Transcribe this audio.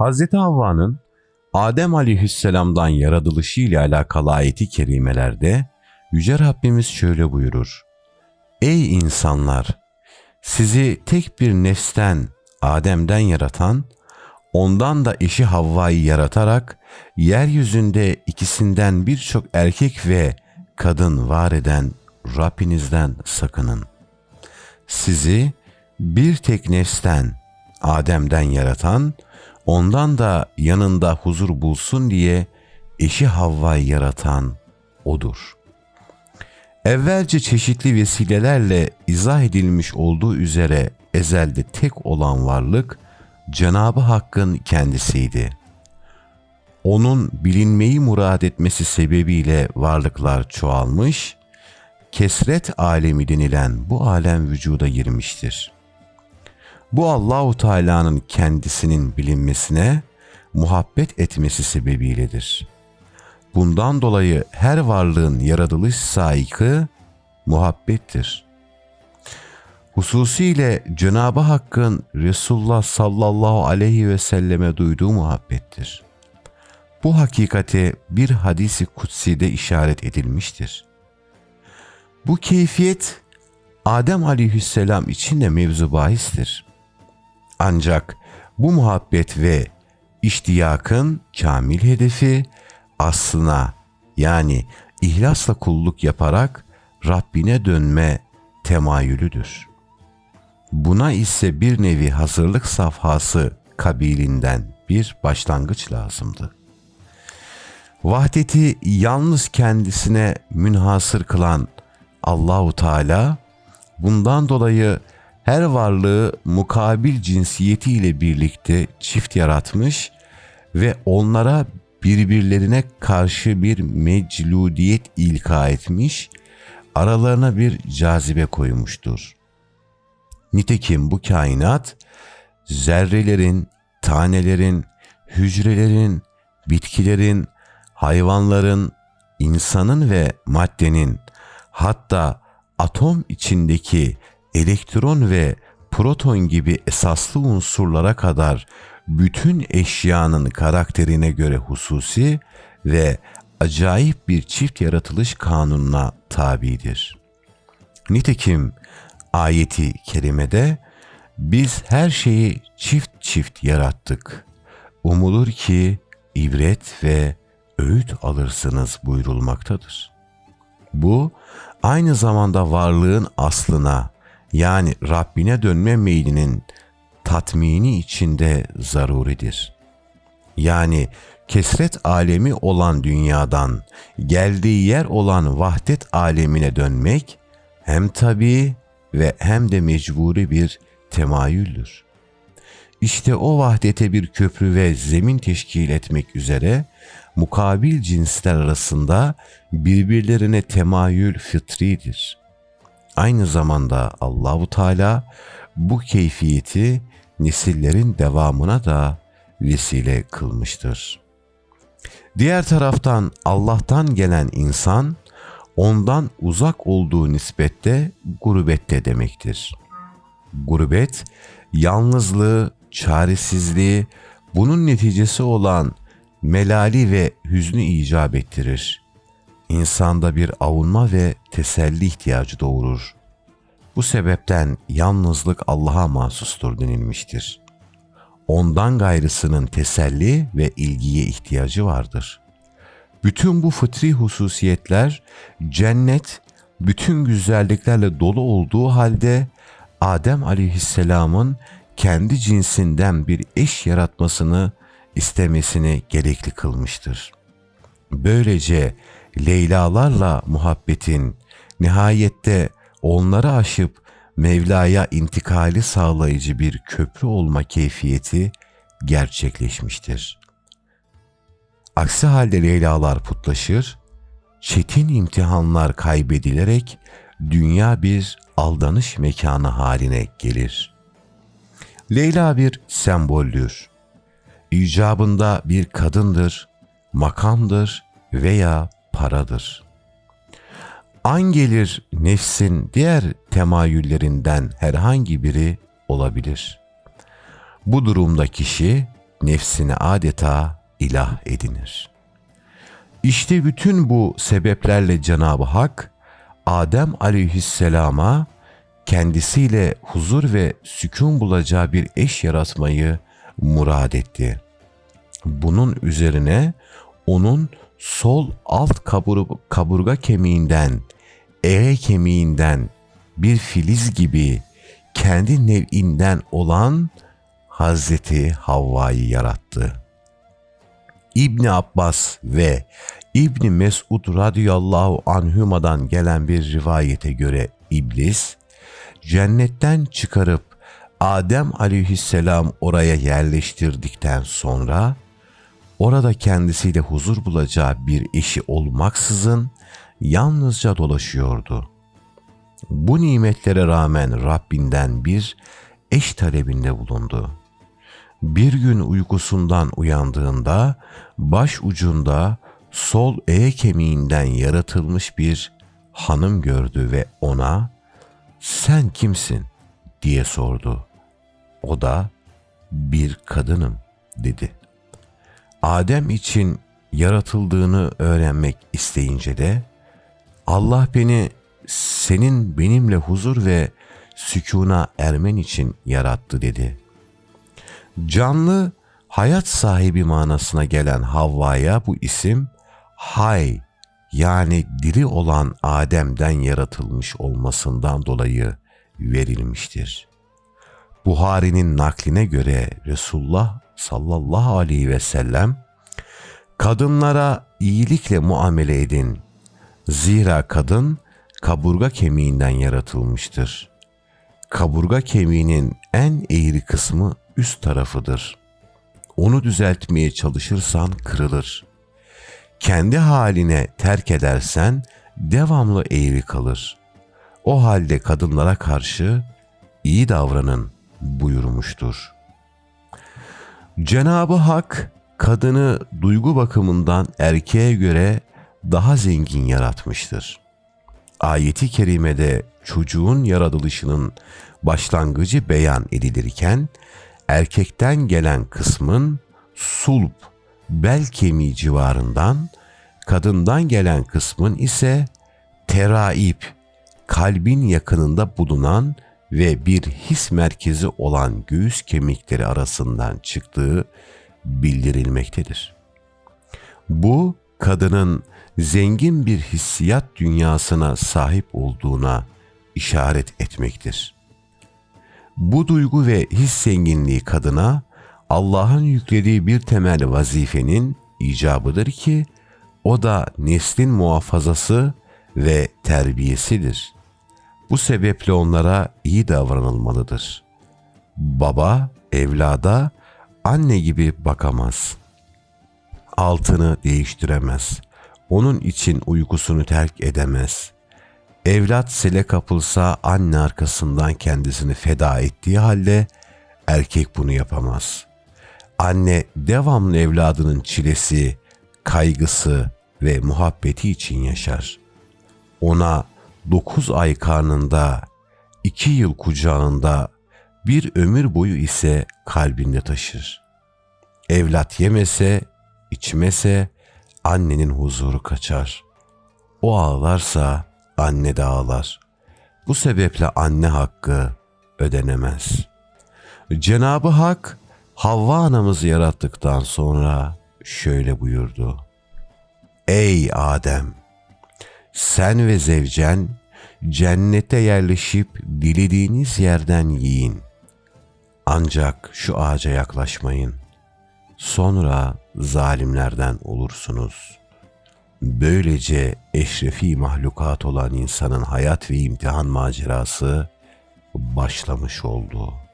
Hazreti Havva'nın Adem aleyhisselamdan yaratılışı ile alakalı ayeti kerimelerde Yüce Rabbimiz şöyle buyurur. Ey insanlar! Sizi tek bir nefsten, Adem'den yaratan, ondan da eşi Havva'yı yaratarak yeryüzünde ikisinden birçok erkek ve kadın var eden Rabbinizden sakının. Sizi bir tek nefsten, Adem'den yaratan, ondan da yanında huzur bulsun diye eşi Havva'yı yaratan O'dur. Evvelce çeşitli vesilelerle izah edilmiş olduğu üzere ezelde tek olan varlık Cenabı Hakk'ın kendisiydi. Onun bilinmeyi murad etmesi sebebiyle varlıklar çoğalmış, kesret alemi denilen bu alem vücuda girmiştir. Bu Allahu Teala'nın kendisinin bilinmesine muhabbet etmesi sebebiyledir. Bundan dolayı her varlığın yaratılış saikı muhabbettir. Hususiyle Cenab-ı Hakk'ın Resulullah sallallahu aleyhi ve selleme duyduğu muhabbettir. Bu hakikate bir hadisi kutsi'de işaret edilmiştir. Bu keyfiyet Adem aleyhisselam için de mevzu bahistir. Ancak bu muhabbet ve iştiyakın kamil hedefi aslına yani ihlasla kulluk yaparak Rabbine dönme temayülüdür. Buna ise bir nevi hazırlık safhası kabilinden bir başlangıç lazımdı. Vahdeti yalnız kendisine münhasır kılan Allahu Teala bundan dolayı her varlığı mukabil cinsiyetiyle birlikte çift yaratmış ve onlara birbirlerine karşı bir mecludiyet ilka etmiş, aralarına bir cazibe koymuştur. Nitekim bu kainat zerrelerin, tanelerin, hücrelerin, bitkilerin, hayvanların, insanın ve maddenin hatta atom içindeki elektron ve proton gibi esaslı unsurlara kadar bütün eşyanın karakterine göre hususi ve acayip bir çift yaratılış kanununa tabidir. Nitekim ayeti kerimede biz her şeyi çift çift yarattık. Umulur ki ibret ve öğüt alırsınız buyurulmaktadır. Bu aynı zamanda varlığın aslına yani Rabbine dönme meylinin tatmini içinde zaruridir. Yani kesret alemi olan dünyadan geldiği yer olan vahdet alemine dönmek hem tabii ve hem de mecburi bir temayüldür. İşte o vahdete bir köprü ve zemin teşkil etmek üzere mukabil cinsler arasında birbirlerine temayül fıtridir. Aynı zamanda Allahu Teala bu keyfiyeti nesillerin devamına da vesile kılmıştır. Diğer taraftan Allah'tan gelen insan ondan uzak olduğu nispette gurbette demektir. Gurbet, yalnızlığı, çaresizliği, bunun neticesi olan melali ve hüznü icap ettirir. İnsanda bir avunma ve teselli ihtiyacı doğurur. Bu sebepten yalnızlık Allah'a mahsustur denilmiştir. Ondan gayrısının teselli ve ilgiye ihtiyacı vardır. Bütün bu fıtri hususiyetler cennet bütün güzelliklerle dolu olduğu halde Adem aleyhisselamın kendi cinsinden bir eş yaratmasını istemesini gerekli kılmıştır. Böylece Leylalarla muhabbetin nihayette onları aşıp Mevla'ya intikali sağlayıcı bir köprü olma keyfiyeti gerçekleşmiştir. Aksi halde Leylalar putlaşır, çetin imtihanlar kaybedilerek dünya bir aldanış mekanı haline gelir. Leyla bir semboldür. İcabında bir kadındır, makamdır veya paradır. An gelir nefsin diğer temayüllerinden herhangi biri olabilir. Bu durumda kişi nefsini adeta ilah edinir. İşte bütün bu sebeplerle Cenab-ı Hak Adem aleyhisselama kendisiyle huzur ve sükun bulacağı bir eş yaratmayı murad etti. Bunun üzerine onun sol alt kabur- kaburga kemiğinden, ere kemiğinden bir filiz gibi kendi nev'inden olan Hazreti Havva'yı yarattı. İbni Abbas ve İbni Mesud radıyallahu anhuma'dan gelen bir rivayete göre iblis cennetten çıkarıp Adem aleyhisselam oraya yerleştirdikten sonra orada kendisiyle huzur bulacağı bir eşi olmaksızın yalnızca dolaşıyordu. Bu nimetlere rağmen Rabbinden bir eş talebinde bulundu. Bir gün uykusundan uyandığında baş ucunda sol E kemiğinden yaratılmış bir hanım gördü ve ona "Sen kimsin?" diye sordu. O da "Bir kadınım." dedi. Adem için yaratıldığını öğrenmek isteyince de Allah beni senin benimle huzur ve sükuna ermen için yarattı dedi. Canlı, hayat sahibi manasına gelen Havva'ya bu isim hay yani diri olan Adem'den yaratılmış olmasından dolayı verilmiştir. Buhari'nin nakline göre Resulullah sallallahu aleyhi ve sellem kadınlara iyilikle muamele edin. Zira kadın kaburga kemiğinden yaratılmıştır. Kaburga kemiğinin en eğri kısmı üst tarafıdır. Onu düzeltmeye çalışırsan kırılır. Kendi haline terk edersen devamlı eğri kalır. O halde kadınlara karşı iyi davranın buyurmuştur. Cenabı Hak kadını duygu bakımından erkeğe göre daha zengin yaratmıştır. Ayeti kerimede çocuğun yaratılışının başlangıcı beyan edilirken erkekten gelen kısmın sulp, bel kemiği civarından, kadından gelen kısmın ise teraip, kalbin yakınında bulunan ve bir his merkezi olan göğüs kemikleri arasından çıktığı bildirilmektedir. Bu kadının zengin bir hissiyat dünyasına sahip olduğuna işaret etmektir. Bu duygu ve his zenginliği kadına Allah'ın yüklediği bir temel vazifenin icabıdır ki o da neslin muhafazası ve terbiyesidir. Bu sebeple onlara iyi davranılmalıdır. Baba evlada anne gibi bakamaz. Altını değiştiremez. Onun için uykusunu terk edemez. Evlat sele kapılsa anne arkasından kendisini feda ettiği halde erkek bunu yapamaz. Anne devamlı evladının çilesi, kaygısı ve muhabbeti için yaşar. Ona dokuz ay karnında, iki yıl kucağında, bir ömür boyu ise kalbinde taşır. Evlat yemese, içmese annenin huzuru kaçar. O ağlarsa anne de ağlar. Bu sebeple anne hakkı ödenemez. Cenabı Hak Havva anamızı yarattıktan sonra şöyle buyurdu. Ey Adem! Sen ve zevcen cennete yerleşip dilediğiniz yerden yiyin. Ancak şu ağaca yaklaşmayın. Sonra zalimlerden olursunuz. Böylece eşrefi mahlukat olan insanın hayat ve imtihan macerası başlamış oldu.''